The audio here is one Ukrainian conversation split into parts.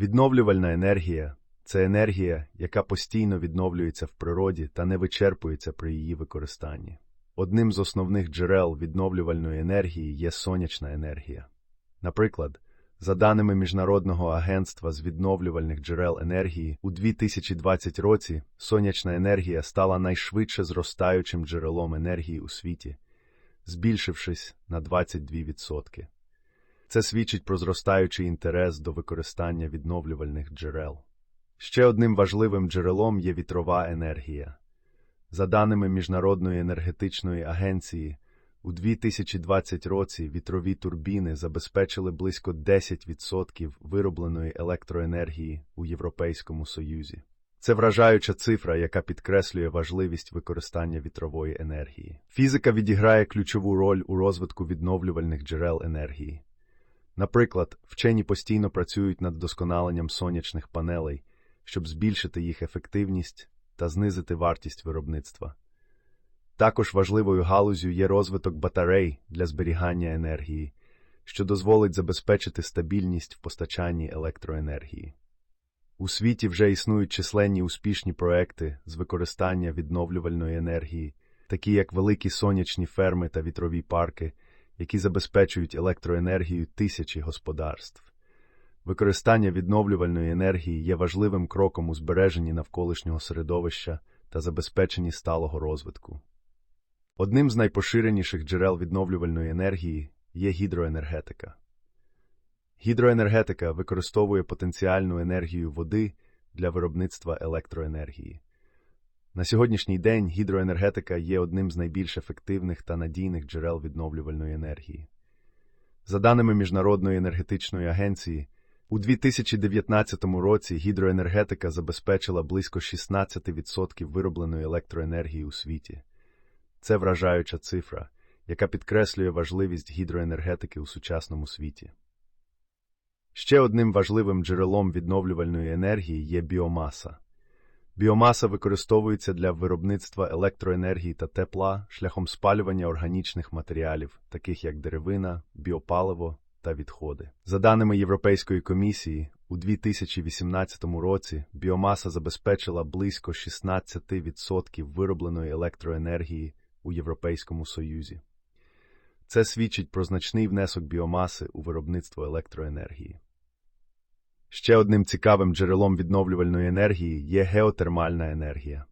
Відновлювальна енергія це енергія, яка постійно відновлюється в природі та не вичерпується при її використанні. Одним з основних джерел відновлювальної енергії є сонячна енергія. Наприклад, за даними Міжнародного агентства з відновлювальних джерел енергії, у 2020 році сонячна енергія стала найшвидше зростаючим джерелом енергії у світі, збільшившись на 22%. Це свідчить про зростаючий інтерес до використання відновлювальних джерел. Ще одним важливим джерелом є вітрова енергія. За даними Міжнародної енергетичної агенції, у 2020 році вітрові турбіни забезпечили близько 10% виробленої електроенергії у Європейському Союзі. Це вражаюча цифра, яка підкреслює важливість використання вітрової енергії. Фізика відіграє ключову роль у розвитку відновлювальних джерел енергії. Наприклад, вчені постійно працюють над вдосконаленням сонячних панелей, щоб збільшити їх ефективність та знизити вартість виробництва. Також важливою галузю є розвиток батарей для зберігання енергії, що дозволить забезпечити стабільність в постачанні електроенергії. У світі вже існують численні успішні проекти з використання відновлювальної енергії, такі як великі сонячні ферми та вітрові парки, які забезпечують електроенергію тисячі господарств. Використання відновлювальної енергії є важливим кроком у збереженні навколишнього середовища та забезпеченні сталого розвитку. Одним з найпоширеніших джерел відновлювальної енергії є гідроенергетика. Гідроенергетика використовує потенціальну енергію води для виробництва електроенергії. На сьогоднішній день гідроенергетика є одним з найбільш ефективних та надійних джерел відновлювальної енергії. За даними Міжнародної енергетичної агенції, у 2019 році гідроенергетика забезпечила близько 16% виробленої електроенергії у світі. Це вражаюча цифра, яка підкреслює важливість гідроенергетики у сучасному світі. Ще одним важливим джерелом відновлювальної енергії є біомаса. Біомаса використовується для виробництва електроенергії та тепла шляхом спалювання органічних матеріалів, таких як деревина, біопаливо та відходи. За даними Європейської комісії, у 2018 році біомаса забезпечила близько 16% виробленої електроенергії у Європейському Союзі. Це свідчить про значний внесок біомаси у виробництво електроенергії. Ще одним цікавим джерелом відновлювальної енергії є геотермальна енергія.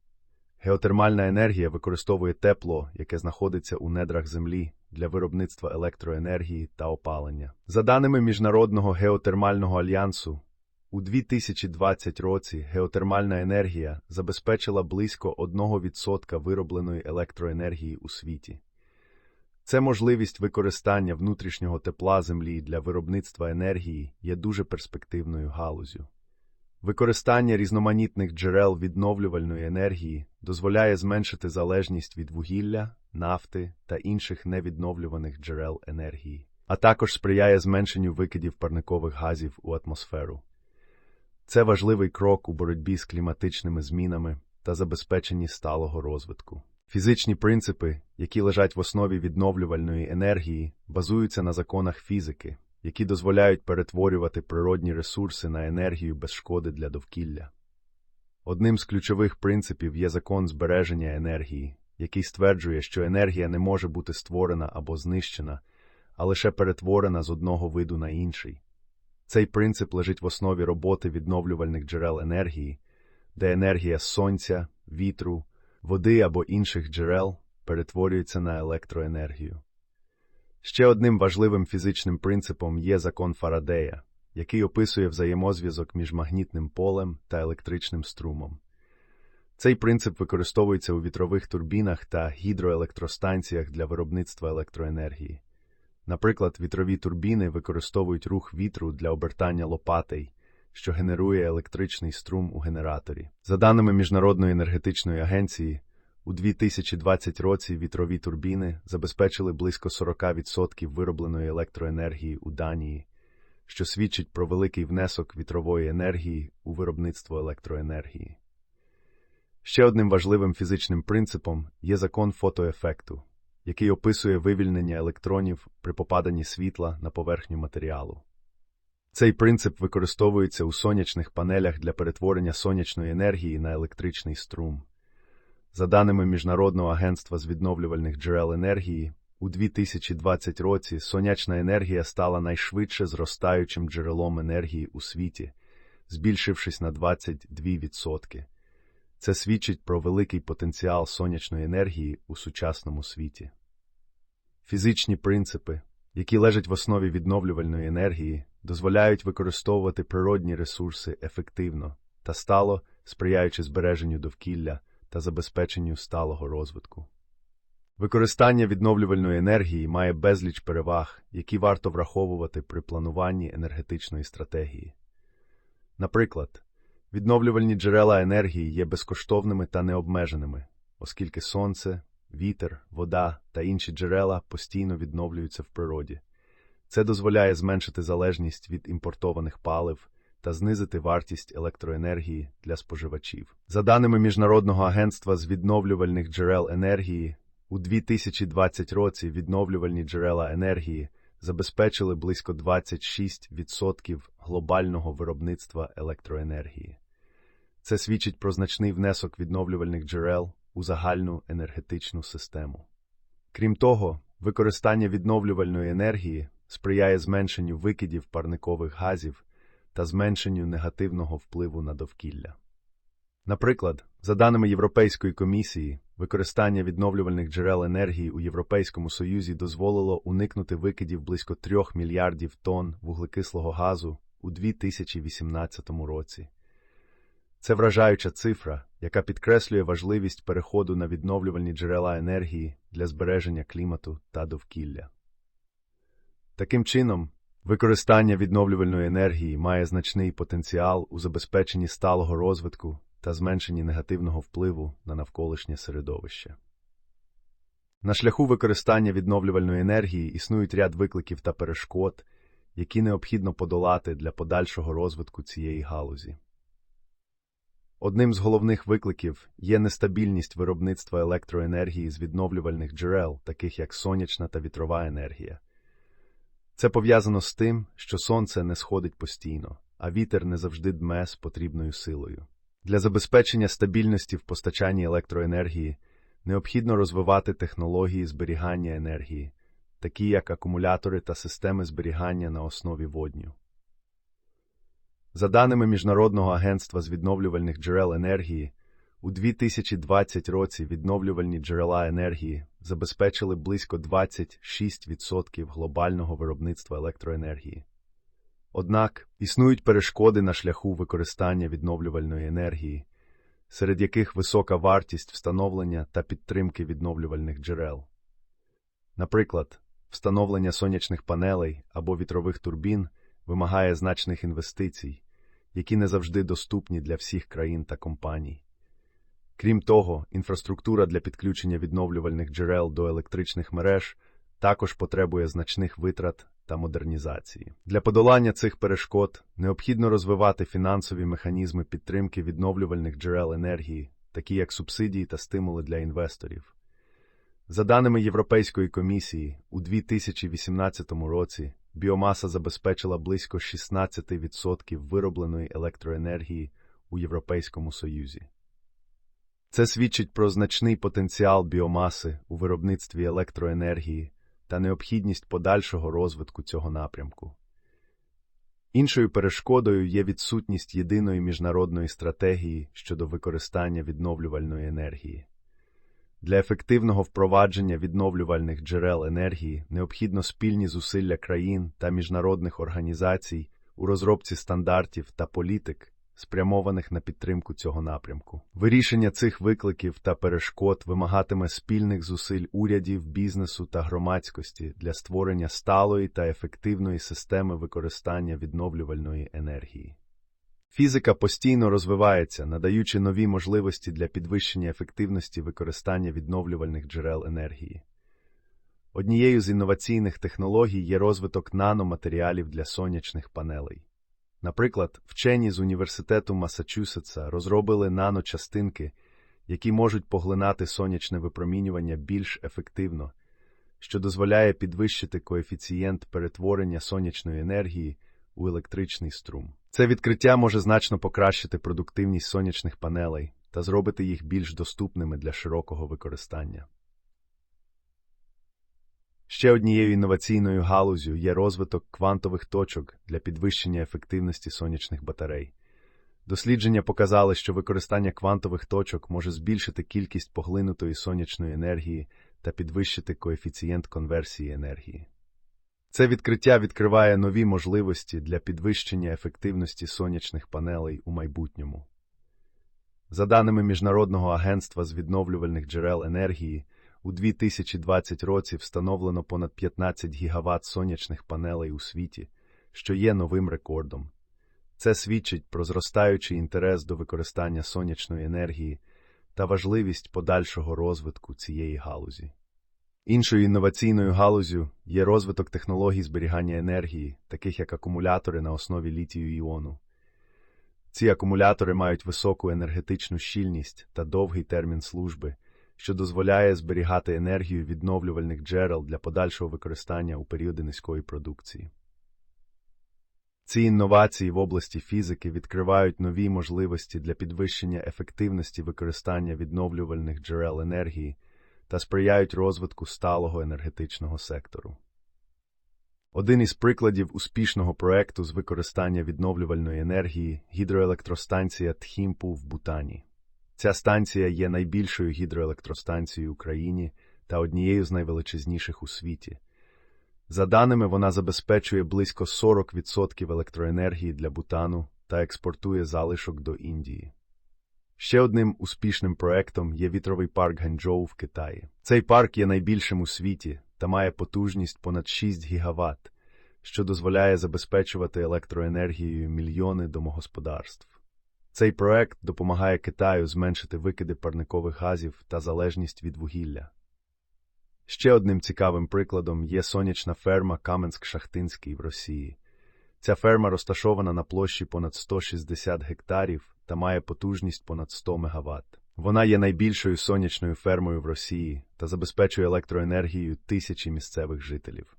Геотермальна енергія використовує тепло, яке знаходиться у недрах землі для виробництва електроенергії та опалення. За даними Міжнародного геотермального альянсу, у 2020 році геотермальна енергія забезпечила близько 1% виробленої електроенергії у світі. Це можливість використання внутрішнього тепла землі для виробництва енергії є дуже перспективною галузю. Використання різноманітних джерел відновлювальної енергії дозволяє зменшити залежність від вугілля, нафти та інших невідновлюваних джерел енергії, а також сприяє зменшенню викидів парникових газів у атмосферу. Це важливий крок у боротьбі з кліматичними змінами та забезпеченні сталого розвитку. Фізичні принципи, які лежать в основі відновлювальної енергії, базуються на законах фізики, які дозволяють перетворювати природні ресурси на енергію без шкоди для довкілля. Одним з ключових принципів є закон збереження енергії, який стверджує, що енергія не може бути створена або знищена, а лише перетворена з одного виду на інший. Цей принцип лежить в основі роботи відновлювальних джерел енергії, де енергія сонця, вітру, води або інших джерел перетворюється на електроенергію. Ще одним важливим фізичним принципом є закон Фарадея, який описує взаємозв'язок між магнітним полем та електричним струмом. Цей принцип використовується у вітрових турбінах та гідроелектростанціях для виробництва електроенергії. Наприклад, вітрові турбіни використовують рух вітру для обертання лопатей, що генерує електричний струм у генераторі. За даними Міжнародної енергетичної агенції, у 2020 році вітрові турбіни забезпечили близько 40% виробленої електроенергії у Данії, що свідчить про великий внесок вітрової енергії у виробництво електроенергії. Ще одним важливим фізичним принципом є закон фотоефекту, який описує вивільнення електронів при попаданні світла на поверхню матеріалу. Цей принцип використовується у сонячних панелях для перетворення сонячної енергії на електричний струм. За даними Міжнародного агентства з відновлювальних джерел енергії, у 2020 році сонячна енергія стала найшвидше зростаючим джерелом енергії у світі, збільшившись на 22%. Це свідчить про великий потенціал сонячної енергії у сучасному світі. Фізичні принципи, які лежать в основі відновлювальної енергії, дозволяють використовувати природні ресурси ефективно та стало, сприяючи збереженню довкілля та забезпеченню сталого розвитку. Використання відновлювальної енергії має безліч переваг, які варто враховувати при плануванні енергетичної стратегії. Наприклад, відновлювальні джерела енергії є безкоштовними та необмеженими, оскільки сонце, вітер, вода та інші джерела постійно відновлюються в природі. Це дозволяє зменшити залежність від імпортованих палив та знизити вартість електроенергії для споживачів. За даними Міжнародного агентства з відновлювальних джерел енергії, у 2020 році відновлювальні джерела енергії забезпечили близько 26% глобального виробництва електроенергії. Це свідчить про значний внесок відновлювальних джерел у загальну енергетичну систему. Крім того, використання відновлювальної енергії сприяє зменшенню викидів парникових газів та зменшенню негативного впливу на довкілля. Наприклад, за даними Європейської комісії, використання відновлювальних джерел енергії у Європейському Союзі дозволило уникнути викидів близько 3 мільярдів тонн вуглекислого газу у 2018 році. Це вражаюча цифра, яка підкреслює важливість переходу на відновлювальні джерела енергії для збереження клімату та довкілля. Таким чином, використання відновлювальної енергії має значний потенціал у забезпеченні сталого розвитку та зменшенні негативного впливу на навколишнє середовище. На шляху використання відновлювальної енергії існують ряд викликів та перешкод, які необхідно подолати для подальшого розвитку цієї галузі. Одним з головних викликів є нестабільність виробництва електроенергії з відновлювальних джерел, таких як сонячна та вітрова енергія. Це пов'язано з тим, що сонце не сходить постійно, а вітер не завжди дме з потрібною силою. Для забезпечення стабільності в постачанні електроенергії необхідно розвивати технології зберігання енергії, такі як акумулятори та системи зберігання на основі водню. За даними Міжнародного агентства з відновлювальних джерел енергії, у 2020 році відновлювальні джерела енергії забезпечили близько 26% глобального виробництва електроенергії. Однак існують перешкоди на шляху використання відновлювальної енергії, серед яких висока вартість встановлення та підтримки відновлювальних джерел. Наприклад, встановлення сонячних панелей або вітрових турбін вимагає значних інвестицій, які не завжди доступні для всіх країн та компаній. Крім того, інфраструктура для підключення відновлювальних джерел до електричних мереж також потребує значних витрат та модернізації. Для подолання цих перешкод необхідно розвивати фінансові механізми підтримки відновлювальних джерел енергії, такі як субсидії та стимули для інвесторів. За даними Європейської комісії, у 2018 році біомаса забезпечила близько 16% виробленої електроенергії у Європейському Союзі. Це свідчить про значний потенціал біомаси у виробництві електроенергії та необхідність подальшого розвитку цього напрямку. Іншою перешкодою є відсутність єдиної міжнародної стратегії щодо використання відновлювальної енергії. Для ефективного впровадження відновлювальних джерел енергії необхідно спільні зусилля країн та міжнародних організацій у розробці стандартів та політик, спрямованих на підтримку цього напрямку. Вирішення цих викликів та перешкод вимагатиме спільних зусиль урядів, бізнесу та громадськості для створення сталої та ефективної системи використання відновлювальної енергії. Фізика постійно розвивається, надаючи нові можливості для підвищення ефективності використання відновлювальних джерел енергії. Однією з інноваційних технологій є розвиток наноматеріалів для сонячних панелей. Наприклад, вчені з університету Масачусетса розробили наночастинки, які можуть поглинати сонячне випромінювання більш ефективно, що дозволяє підвищити коефіцієнт перетворення сонячної енергії у електричний струм. Це відкриття може значно покращити продуктивність сонячних панелей та зробити їх більш доступними для широкого використання. Ще однією інноваційною галузю є розвиток квантових точок для підвищення ефективності сонячних батарей. Дослідження показали, що використання квантових точок може збільшити кількість поглинутої сонячної енергії та підвищити коефіцієнт конверсії енергії. Це відкриття відкриває нові можливості для підвищення ефективності сонячних панелей у майбутньому. За даними Міжнародного агентства з відновлювальних джерел енергії, у 2020 році встановлено понад 15 гігаватт сонячних панелей у світі, що є новим рекордом. Це свідчить про зростаючий інтерес до використання сонячної енергії та важливість подальшого розвитку цієї галузі. Іншою інноваційною галузю є розвиток технологій зберігання енергії, таких як акумулятори на основі літію іону. Ці акумулятори мають високу енергетичну щільність та довгий термін служби, що дозволяє зберігати енергію відновлювальних джерел для подальшого використання у періоди низької продукції. Ці інновації в області фізики відкривають нові можливості для підвищення ефективності використання відновлювальних джерел енергії та сприяють розвитку сталого енергетичного сектору. Один із прикладів успішного проекту з використання відновлювальної енергії гідроелектростанція Тхімпу в Бутані. Ця станція є найбільшою гідроелектростанцією в Україні та однією з найвеличезніших у світі. За даними, вона забезпечує близько 40% електроенергії для Бутану та експортує залишок до Індії. Ще одним успішним проектом є вітровий парк Ганчжоу в Китаї. Цей парк є найбільшим у світі та має потужність понад 6 гігаватт, що дозволяє забезпечувати електроенергією мільйони домогосподарств. Цей проект допомагає Китаю зменшити викиди парникових газів та залежність від вугілля. Ще одним цікавим прикладом є сонячна ферма Каменськ-Шахтинський в Росії. Ця ферма розташована на площі понад 160 гектарів та має потужність понад 100 МВт. Вона є найбільшою сонячною фермою в Росії та забезпечує електроенергією тисячі місцевих жителів.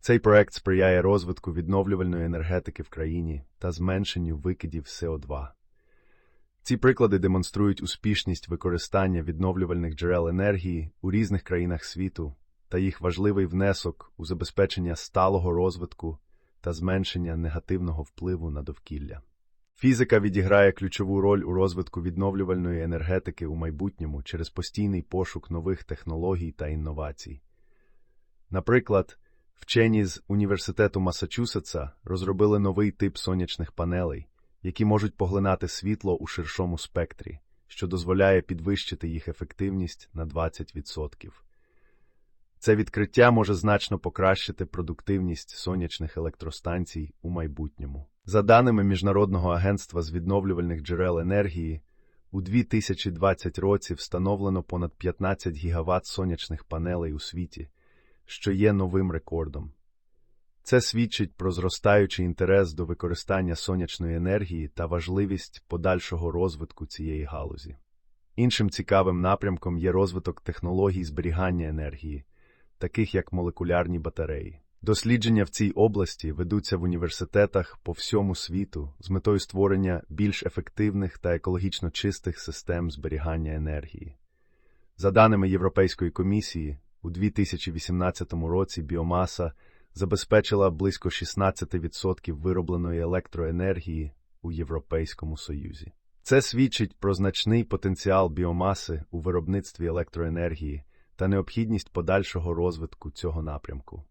Цей проект сприяє розвитку відновлювальної енергетики в країні та зменшенню викидів СО2. Ці приклади демонструють успішність використання відновлювальних джерел енергії у різних країнах світу та їх важливий внесок у забезпечення сталого розвитку та зменшення негативного впливу на довкілля. Фізика відіграє ключову роль у розвитку відновлювальної енергетики у майбутньому через постійний пошук нових технологій та інновацій. Наприклад, вчені з Університету Масачусетса розробили новий тип сонячних панелей, які можуть поглинати світло у ширшому спектрі, що дозволяє підвищити їх ефективність на 20%. Це відкриття може значно покращити продуктивність сонячних електростанцій у майбутньому. За даними Міжнародного агентства з відновлювальних джерел енергії, у 2020 році встановлено понад 15 гігаватт сонячних панелей у світі, що є новим рекордом. Це свідчить про зростаючий інтерес до використання сонячної енергії та важливість подальшого розвитку цієї галузі. Іншим цікавим напрямком є розвиток технологій зберігання енергії, таких як молекулярні батареї. Дослідження в цій області ведуться в університетах по всьому світу з метою створення більш ефективних та екологічно чистих систем зберігання енергії. За даними Європейської комісії, у 2018 році біомаса забезпечила близько 16% виробленої електроенергії у Європейському Союзі. Це свідчить про значний потенціал біомаси у виробництві електроенергії та необхідність подальшого розвитку цього напрямку.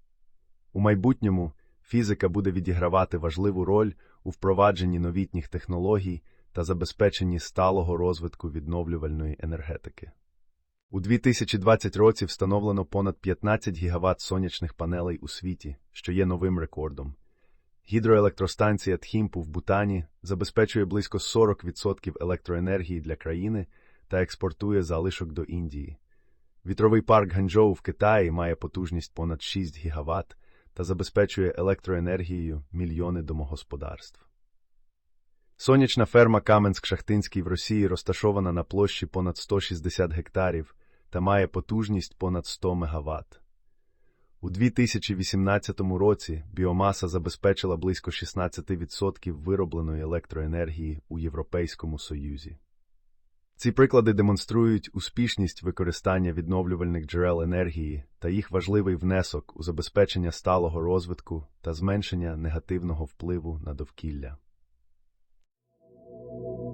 У майбутньому фізика буде відігравати важливу роль у впровадженні новітніх технологій та забезпеченні сталого розвитку відновлювальної енергетики. У 2020 році встановлено понад 15 гігаватт сонячних панелей у світі, що є новим рекордом. Гідроелектростанція Тхімпу в Бутані забезпечує близько 40% електроенергії для країни та експортує залишок до Індії. Вітровий парк Ганчжоу в Китаї має потужність понад 6 гігаватт та забезпечує електроенергією мільйони домогосподарств. Сонячна ферма Каменськ-Шахтинський в Росії розташована на площі понад 160 гектарів та має потужність понад 100 МВт. У 2018 році біомаса забезпечила близько 16% виробленої електроенергії у Європейському Союзі. Ці приклади демонструють успішність використання відновлювальних джерел енергії та їх важливий внесок у забезпечення сталого розвитку та зменшення негативного впливу на довкілля. thank you